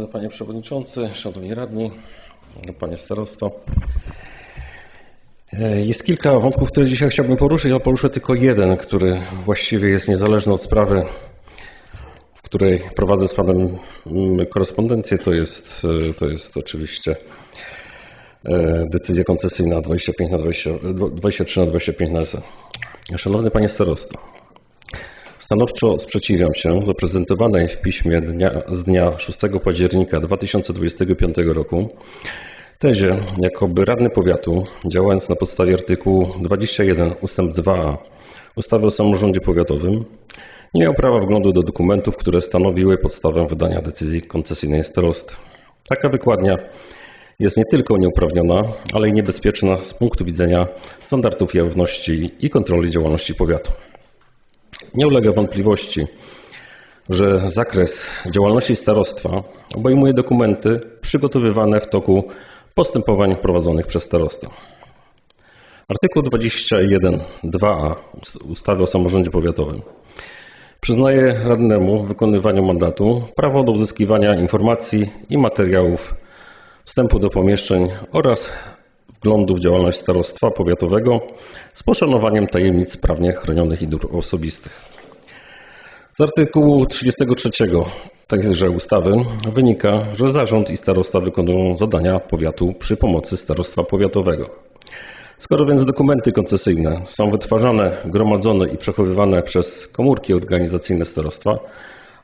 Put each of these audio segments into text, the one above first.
Szanowny Panie Przewodniczący, Szanowni Radni, Panie Starosto. E, jest kilka wątków, które dzisiaj chciałbym poruszyć, ale poruszę tylko jeden, który właściwie jest niezależny od sprawy, w której prowadzę z Panem mm, korespondencję. To jest, e, to jest oczywiście e, decyzja koncesyjna 25 na 20, 23 na 25 na. Szanowny Panie Starosto, Stanowczo sprzeciwiam się zaprezentowanej w piśmie dnia, z dnia 6 października 2025 roku tezie, jakoby radny powiatu, działając na podstawie artykułu 21 ust. 2a ustawy o samorządzie powiatowym, nie miał prawa wglądu do dokumentów, które stanowiły podstawę wydania decyzji koncesyjnej starosty. Taka wykładnia jest nie tylko nieuprawniona, ale i niebezpieczna z punktu widzenia standardów jawności i kontroli działalności powiatu. Nie ulega wątpliwości, że zakres działalności starostwa obejmuje dokumenty przygotowywane w toku postępowań prowadzonych przez starostę. Artykuł 21.2a ustawy o samorządzie powiatowym przyznaje radnemu w wykonywaniu mandatu prawo do uzyskiwania informacji i materiałów wstępu do pomieszczeń oraz wglądu w działalność starostwa powiatowego z poszanowaniem tajemnic prawnie chronionych i dóbr osobistych. Z artykułu 33 tejże ustawy wynika, że zarząd i starosta wykonują zadania powiatu przy pomocy starostwa powiatowego. Skoro więc dokumenty koncesyjne są wytwarzane, gromadzone i przechowywane przez komórki organizacyjne starostwa,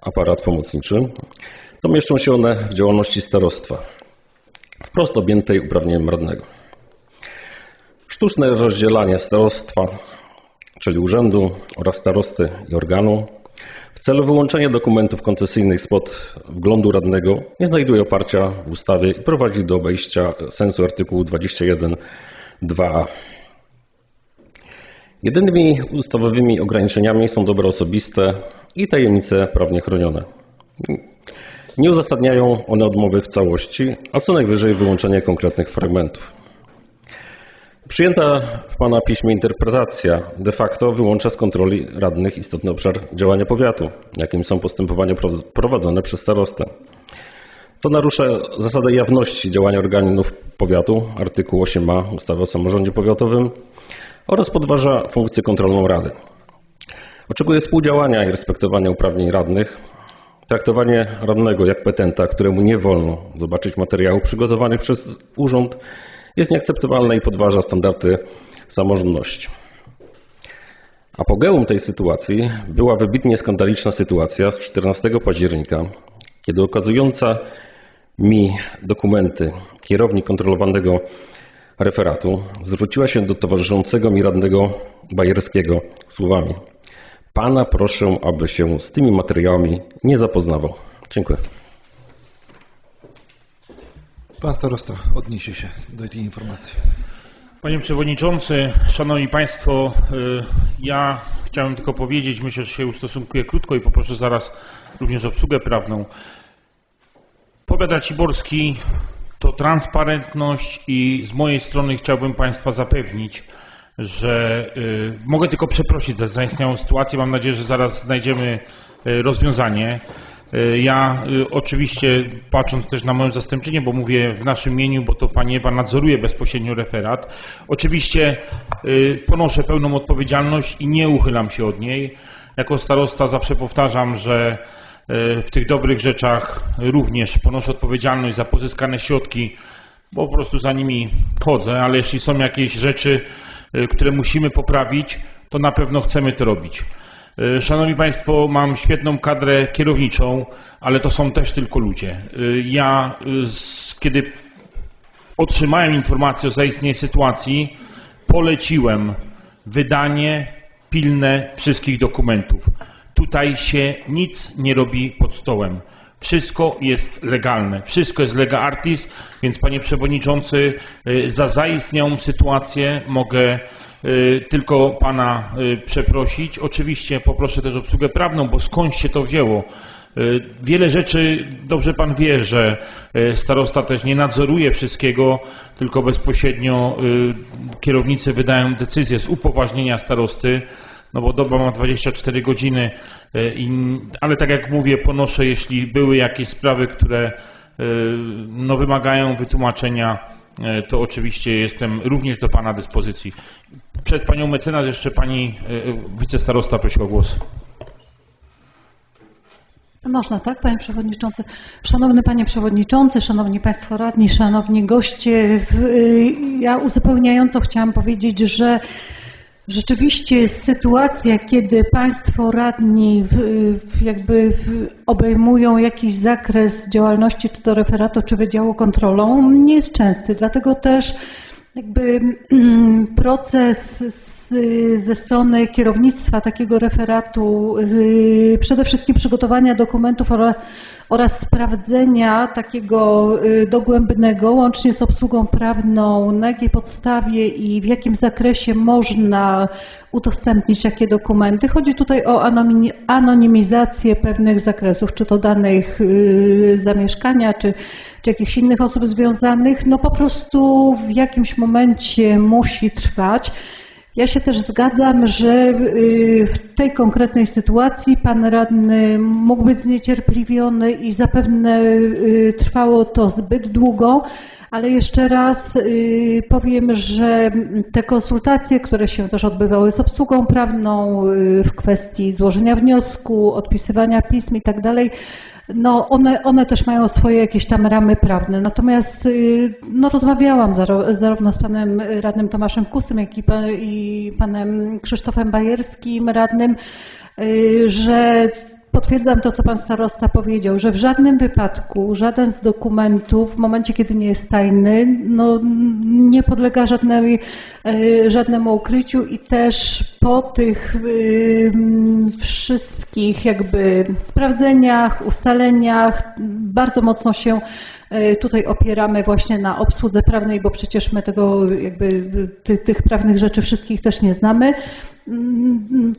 aparat pomocniczy, to mieszczą się one w działalności starostwa, wprost objętej uprawnieniem radnego. Sztuczne rozdzielanie starostwa, czyli urzędu oraz starosty i organu w celu wyłączenia dokumentów koncesyjnych spod wglądu radnego nie znajduje oparcia w ustawie i prowadzi do obejścia sensu artykułu 21.2a. Jedynymi ustawowymi ograniczeniami są dobra osobiste i tajemnice prawnie chronione. Nie uzasadniają one odmowy w całości, a co najwyżej wyłączenie konkretnych fragmentów. Przyjęta w Pana piśmie interpretacja de facto wyłącza z kontroli radnych istotny obszar działania powiatu, jakim są postępowania prowadzone przez starostę. To narusza zasadę jawności działania organów powiatu, artykuł 8a ustawy o samorządzie powiatowym oraz podważa funkcję kontrolną Rady. Oczekuje współdziałania i respektowania uprawnień radnych, traktowanie radnego jak petenta, któremu nie wolno zobaczyć materiałów przygotowanych przez urząd jest nieakceptowalne i podważa standardy samorządności. Apogeum tej sytuacji była wybitnie skandaliczna sytuacja z 14 października, kiedy okazująca mi dokumenty kierownik kontrolowanego referatu zwróciła się do towarzyszącego mi radnego Bajerskiego słowami: Pana proszę, aby się z tymi materiałami nie zapoznawał. Dziękuję. Pan starosta odniesie się do tej informacji. Panie Przewodniczący, Szanowni Państwo, y, ja chciałem tylko powiedzieć, myślę, że się ustosunkuję krótko i poproszę zaraz również obsługę prawną. Powiat Raciborski to transparentność i z mojej strony chciałbym Państwa zapewnić, że y, mogę tylko przeprosić za zaistniałą sytuację. Mam nadzieję, że zaraz znajdziemy y, rozwiązanie. E, ja e, oczywiście patrząc też na moją zastępczynię, bo mówię w naszym imieniu, bo to pani Ewa nadzoruje bezpośrednio referat, oczywiście e, ponoszę pełną odpowiedzialność i nie uchylam się od niej. Jako starosta zawsze powtarzam, że w tych dobrych rzeczach również ponoszę odpowiedzialność za pozyskane środki, bo po prostu za nimi chodzę, ale jeśli są jakieś rzeczy, które musimy poprawić, to na pewno chcemy to robić. E, szanowni Państwo, mam świetną kadrę kierowniczą, ale to są też tylko ludzie. E, ja, e, kiedy otrzymałem informację o zaistnieniu sytuacji, poleciłem wydanie pilne wszystkich dokumentów. Tutaj się nic nie robi pod stołem. Wszystko jest legalne, wszystko jest lega artis, więc panie przewodniczący, za zaistniałą sytuację mogę tylko pana y, przeprosić. Oczywiście poproszę też obsługę prawną, bo skąd się to wzięło? Y, wiele rzeczy, dobrze pan wie, że starosta też nie nadzoruje wszystkiego, tylko bezpośrednio kierownicy wydają decyzję z upoważnienia starosty, no bo doba ma 24 godziny, ale tak jak mówię, ponoszę, jeśli były jakieś sprawy, które no, wymagają wytłumaczenia, to oczywiście jestem również do Pana dyspozycji. Przed Panią mecenas jeszcze Pani e, wicestarosta prosiła o głos. Można, tak, Panie Przewodniczący? Szanowny Panie Przewodniczący, Szanowni Państwo Radni, Szanowni Goście, y, ja uzupełniająco chciałam powiedzieć, że rzeczywiście sytuacja, kiedy Państwo Radni w, w jakby w, obejmują jakiś zakres działalności czy to referatu, czy Wydziału Kontrolą, nie jest częsty, dlatego też jakby mm, proces z, ze strony kierownictwa takiego referatu, y, przede wszystkim przygotowania dokumentów oraz, oraz sprawdzenia takiego y, dogłębnego, łącznie z obsługą prawną, na jakiej podstawie i w jakim zakresie można udostępnić takie dokumenty. Chodzi tutaj o anonimizację pewnych zakresów, czy to danych y, zamieszkania, czy, czy jakichś innych osób związanych. No po prostu w jakimś momencie musi trwać. Ja się też zgadzam, że y, w tej konkretnej sytuacji pan radny mógł być zniecierpliwiony i zapewne y, trwało to zbyt długo. Ale jeszcze raz y, powiem, że te konsultacje, które się też odbywały z obsługą prawną y, w kwestii złożenia wniosku, odpisywania pism i tak dalej, no one, one też mają swoje jakieś tam ramy prawne. Natomiast y, no, rozmawiałam zarówno z panem radnym Tomaszem Kusem, jak i, i panem Krzysztofem Bajerskim, radnym, że potwierdzam to, co pan starosta powiedział, że w żadnym wypadku żaden z dokumentów w momencie, kiedy nie jest tajny, no, nie podlega żadnej, y, żadnemu ukryciu i też po tych y, wszystkich jakby sprawdzeniach, ustaleniach bardzo mocno się y, tutaj opieramy właśnie na obsłudze prawnej, bo przecież my tego jakby ty, tych prawnych rzeczy wszystkich też nie znamy.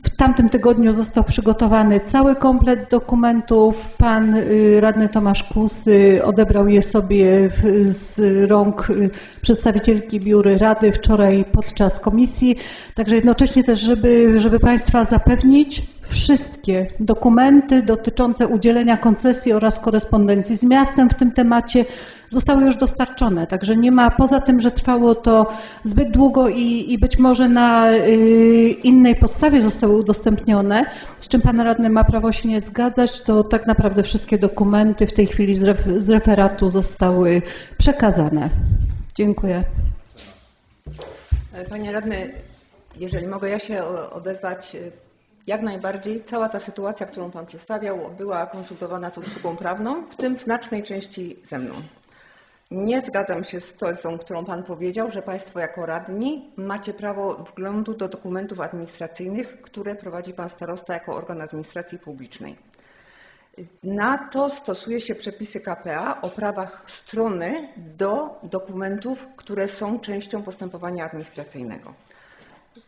W tamtym tygodniu został przygotowany cały komplet dokumentów. Pan y, radny Tomasz Kusy odebrał je sobie z rąk y, przedstawicielki biury rady wczoraj podczas komisji. Także jednocześnie też, żeby, żeby Państwa zapewnić, wszystkie dokumenty dotyczące udzielenia koncesji oraz korespondencji z miastem w tym temacie zostały już dostarczone. Także nie ma, poza tym, że trwało to zbyt długo i, i być może na y, innej podstawie zostały udostępnione, z czym Pan Radny ma prawo się nie zgadzać, to tak naprawdę wszystkie dokumenty w tej chwili z, ref, z referatu zostały przekazane. Dziękuję. Panie radny, jeżeli mogę ja się odezwać, y, jak najbardziej cała ta sytuacja, którą Pan przedstawiał, była konsultowana z obsługą prawną, w tym znacznej części ze mną. Nie zgadzam się z tezą, którą Pan powiedział, że Państwo jako radni macie prawo wglądu do dokumentów administracyjnych, które prowadzi Pan starosta jako organ administracji publicznej. Na to stosuje się przepisy KPA o prawach strony do dokumentów, które są częścią postępowania administracyjnego.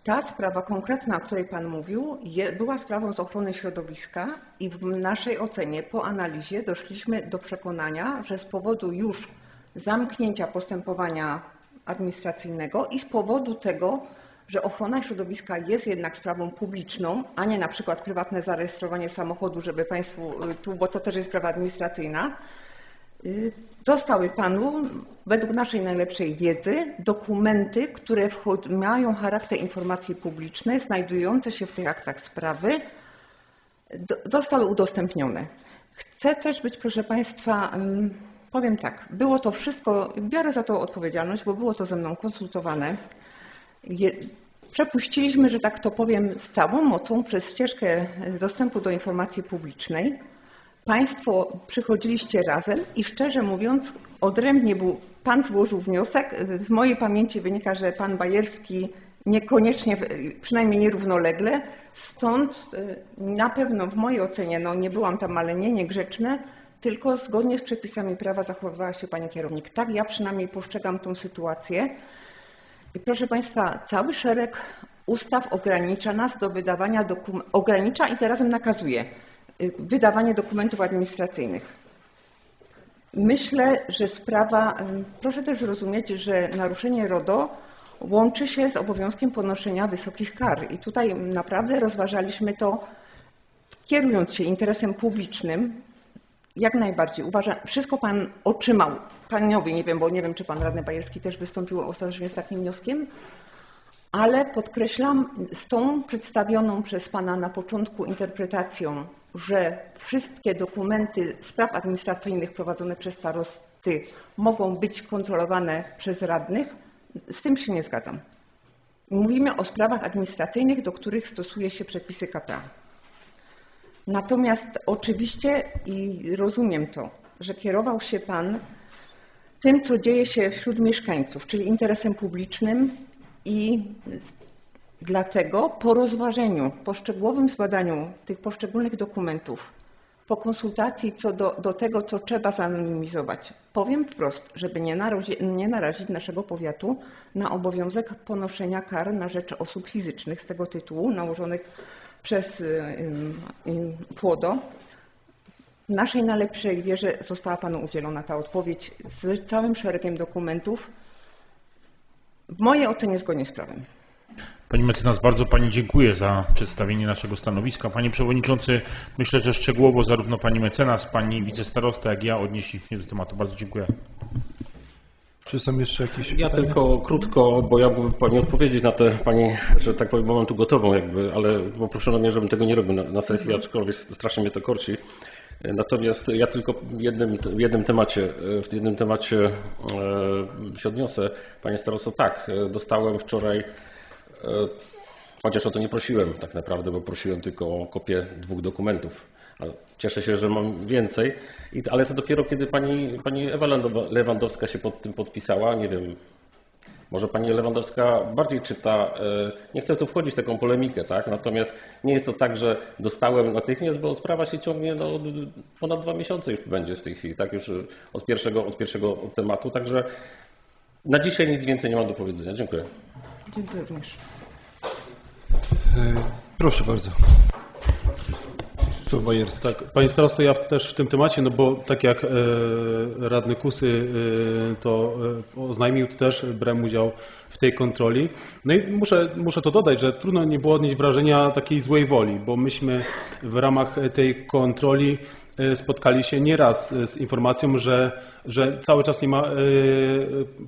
Ta sprawa konkretna, o której Pan mówił, była sprawą z ochrony środowiska i w naszej ocenie po analizie doszliśmy do przekonania, że z powodu już zamknięcia postępowania administracyjnego i z powodu tego, że ochrona środowiska jest jednak sprawą publiczną, a nie na przykład prywatne zarejestrowanie samochodu, żeby Państwu y, tu, bo to też jest sprawa administracyjna, Zostały Panu, według naszej najlepszej wiedzy, dokumenty, które mają charakter informacji publicznej, znajdujące się w tych aktach sprawy, zostały udostępnione. Chcę też być, proszę Państwa, ym, powiem tak, było to wszystko, biorę za to odpowiedzialność, bo było to ze mną konsultowane. Przepuściliśmy, że tak to powiem, z całą mocą przez ścieżkę dostępu do informacji publicznej. Państwo przychodziliście razem i szczerze mówiąc, odrębnie był, Pan złożył wniosek. Z mojej pamięci wynika, że Pan Bajerski niekoniecznie, przynajmniej nierównolegle, stąd y, na pewno w mojej ocenie, no nie byłam tam, ale nie tylko zgodnie z przepisami prawa zachowywała się Pani kierownik. Tak ja przynajmniej postrzegam tą sytuację. I proszę Państwa, cały szereg ustaw ogranicza nas do wydawania dokumentów, ogranicza i zarazem nakazuje wydawanie dokumentów administracyjnych. Myślę, że sprawa, ym, proszę też zrozumieć, że naruszenie RODO łączy się z obowiązkiem ponoszenia wysokich kar. I tutaj naprawdę rozważaliśmy to, kierując się interesem publicznym, Jak najbardziej. Uważam, wszystko Pan otrzymał. Paniowi, nie wiem, bo nie wiem, czy Pan Radny Bajerski też wystąpił ostatecznie z takim wnioskiem, ale podkreślam z tą przedstawioną przez Pana na początku interpretacją, że wszystkie dokumenty spraw administracyjnych prowadzone przez starosty mogą być kontrolowane przez radnych, z tym się nie zgadzam. Mówimy o sprawach administracyjnych, do których stosuje się przepisy KPA. Natomiast oczywiście i rozumiem to, że kierował się Pan tym, co dzieje się wśród mieszkańców, czyli interesem publicznym i dlatego po rozważeniu, po szczegółowym zbadaniu tych poszczególnych dokumentów, po konsultacji co do, do tego, co trzeba zanonimizować, powiem wprost, żeby nie, narozi, nie narazić naszego powiatu na obowiązek ponoszenia kar na rzecz osób fizycznych z tego tytułu nałożonych przez PłoDO. W naszej najlepszej wierze została Panu udzielona ta odpowiedź z całym szeregiem dokumentów, w mojej ocenie zgodnie z prawem. Pani mecenas, bardzo Pani dziękuję za przedstawienie naszego stanowiska. Panie Przewodniczący, myślę, że szczegółowo zarówno Pani mecenas, Pani wicestarosta, jak i ja odnieśliśmy się do tematu. Bardzo dziękuję. Czy są jeszcze jakieś Ja pytania? tylko krótko, bo ja mógłbym Pani odpowiedzieć na te Pani, że tak powiem, mam tu gotową jakby, ale poproszono mnie, żebym tego nie robił na, na sesji, aczkolwiek strasznie mnie to korci. Natomiast ja tylko w jednym, jednym temacie, w jednym temacie e, się odniosę. Panie starosto, tak, dostałem wczoraj, e, chociaż o to nie prosiłem tak naprawdę, bo prosiłem tylko o kopię dwóch dokumentów. Cieszę się, że mam więcej, ale to dopiero kiedy pani, pani Ewa Lewandowska się pod tym podpisała, nie wiem, może pani Lewandowska bardziej czyta, e, nie chcę tu wchodzić w taką polemikę, tak? natomiast nie jest to tak, że dostałem natychmiast, bo sprawa się ciągnie no, od- ponad dwa miesiące już będzie w tej chwili, tak? już od pierwszego, od pierwszego tematu, także na dzisiaj nic więcej nie mam do powiedzenia. Dziękuję. Dziękuję również. E, Proszę bardzo. To Bajerski. Tak, panie starosto, ja też w tym temacie, no bo tak jak e, radny Kusy e, to e, oznajmił, to też brałem udział w tej kontroli. No i muszę, muszę to dodać, że trudno nie było odnieść wrażenia takiej złej woli, bo myśmy w ramach tej kontroli spotkali się nieraz z informacją, że, że cały czas nie ma e,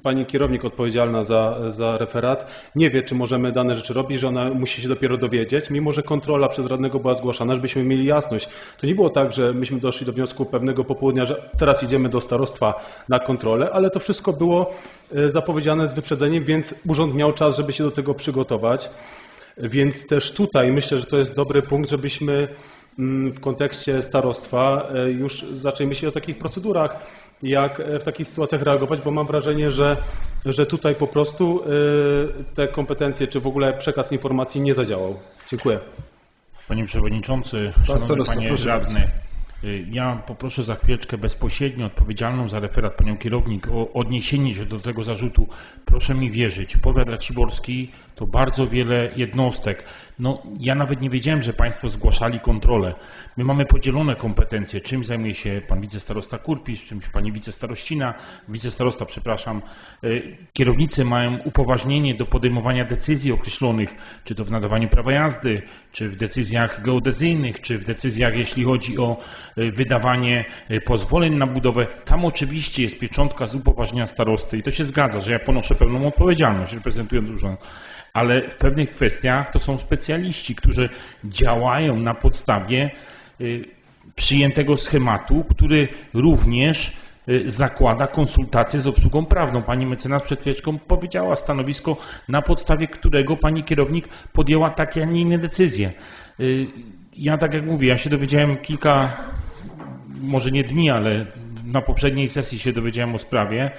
pani kierownik odpowiedzialna za, za referat, nie wie, czy możemy dane rzeczy robić, że ona musi się dopiero dowiedzieć, mimo że kontrola przez radnego była zgłaszana, żebyśmy mieli jasność. To nie było tak, że myśmy doszli do wniosku pewnego popołudnia, że teraz idziemy do starostwa na kontrolę, ale to wszystko było zapowiedziane z wyprzedzeniem, więc urząd miał czas, żeby się do tego przygotować. Więc też tutaj myślę, że to jest dobry punkt, żebyśmy w kontekście starostwa e, już zaczęli myśleć o takich procedurach, jak e, w takich sytuacjach reagować, bo mam wrażenie, że, że tutaj po prostu e, te kompetencje, czy w ogóle przekaz informacji nie zadziałał. Dziękuję. Panie Przewodniczący, Szanowny starosta, Panie Radny, ja poproszę za chwileczkę bezpośrednio odpowiedzialną za referat Panią Kierownik o odniesienie się do tego zarzutu. Proszę mi wierzyć, powiat raciborski to bardzo wiele jednostek. No, ja nawet nie wiedziałem, że Państwo zgłaszali kontrolę. My mamy podzielone kompetencje. Czym zajmuje się Pan wicestarosta Kurpisz, czymś Pani wicestarościna, wicestarosta, przepraszam. Y, Kierownicy mają upoważnienie do podejmowania decyzji określonych, czy to w nadawaniu prawa jazdy, czy w decyzjach geodezyjnych, czy w decyzjach, jeśli chodzi o y, wydawanie y, pozwoleń na budowę. Tam oczywiście jest pieczątka z upoważnienia starosty i to się zgadza, że ja ponoszę pełną odpowiedzialność reprezentując urząd. Ale w pewnych kwestiach to są specjaliści, którzy działają na podstawie y, przyjętego schematu, który również zakłada konsultacje z obsługą prawną. Pani mecenas przed chwileczką powiedziała stanowisko, na podstawie którego pani kierownik podjęła takie, a nie inne decyzje. Ja tak jak mówię, ja się dowiedziałem kilka, może nie dni, ale na poprzedniej sesji się dowiedziałem o sprawie.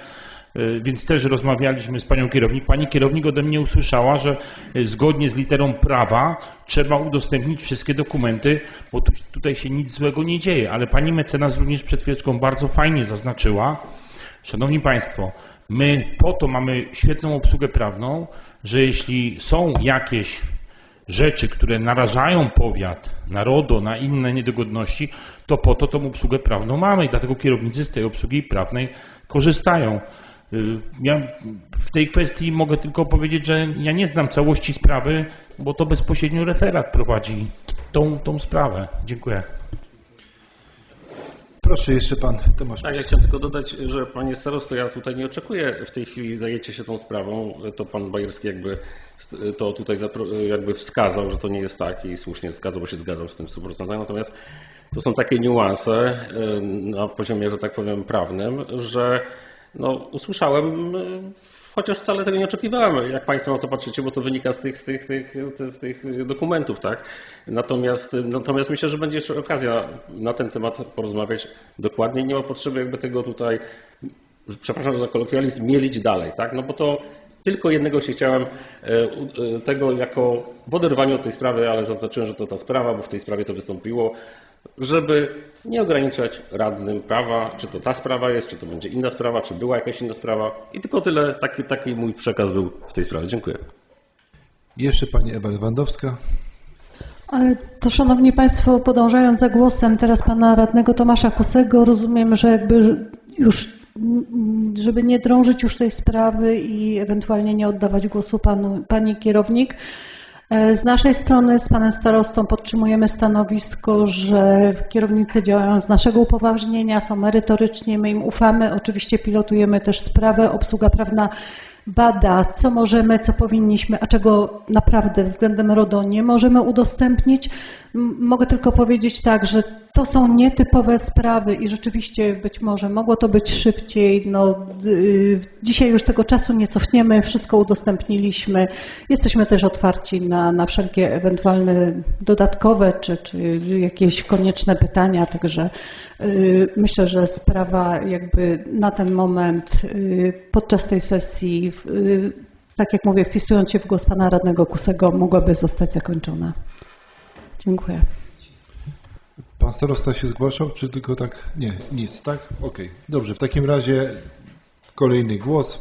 Y, Więc też rozmawialiśmy z panią kierownik. Pani kierownik ode mnie usłyszała, że y, zgodnie z literą prawa trzeba udostępnić wszystkie dokumenty, bo tu, tutaj się nic złego nie dzieje. Ale pani mecenas również przed chwileczką bardzo fajnie zaznaczyła, Szanowni Państwo, my po to mamy świetną obsługę prawną, że jeśli są jakieś rzeczy, które narażają powiat na RODO, na inne niedogodności, to po to tą obsługę prawną mamy i dlatego kierownicy z tej obsługi prawnej korzystają. Y, Ja w tej kwestii mogę tylko powiedzieć, że ja nie znam całości sprawy, bo to bezpośrednio referat prowadzi tą, tą sprawę. Dziękuję. Proszę jeszcze pan Tomasz. Tak, ja chciałem tylko dodać, że panie starosto, ja tutaj nie oczekuję w tej chwili zajęcie się tą sprawą. To pan Bajerski jakby to tutaj jakby wskazał, że to nie jest tak i słusznie wskazał, bo się zgadzał z tym w 100%. Natomiast to są takie niuanse y, na poziomie, że tak powiem, prawnym, że no, usłyszałem, y, chociaż wcale tego nie oczekiwałem, jak Państwo na to patrzycie, bo to wynika z tych, z tych, tych, z tych dokumentów, tak? Natomiast, natomiast myślę, że będzie jeszcze okazja na ten temat porozmawiać dokładnie. Nie ma potrzeby jakby tego tutaj, przepraszam za kolokwializm, mielić dalej, tak? No bo to tylko jednego się chciałem, e, e, tego jako w oderwaniu od tej sprawy, ale zaznaczyłem, że to ta sprawa, bo w tej sprawie to wystąpiło, żeby nie ograniczać radnym prawa, czy to ta sprawa jest, czy to będzie inna sprawa, czy była jakaś inna sprawa. I tylko tyle, taki, taki mój przekaz był w tej sprawie. Dziękuję. Jeszcze pani Ewa Lewandowska. Ale To szanowni Państwo, podążając za głosem teraz pana radnego Tomasza Kusego, rozumiem, że jakby już, mm, żeby nie drążyć już tej sprawy i ewentualnie nie oddawać głosu panu, pani kierownik, e, z naszej strony z panem starostą podtrzymujemy stanowisko, że kierownicy działają z naszego upoważnienia, są merytoryczni, my im ufamy. Oczywiście pilotujemy też sprawę, obsługa prawna bada, co możemy, co powinniśmy, a czego naprawdę względem RODO nie możemy udostępnić. Mogę tylko powiedzieć tak, że to są nietypowe sprawy i rzeczywiście być może mogło to być szybciej. No, y, dzisiaj już tego czasu nie cofniemy, wszystko udostępniliśmy. Jesteśmy też otwarci na, na wszelkie ewentualne dodatkowe czy, czy jakieś konieczne pytania, także y, myślę, że sprawa jakby na ten moment y, podczas tej sesji, tak jak mówię, wpisując się w głos pana radnego Kusego, mogłaby zostać zakończona. Dziękuję. Pan starosta się zgłaszał, czy tylko tak? Nie, nic, tak? Okej. Dobrze, w takim razie kolejny głos.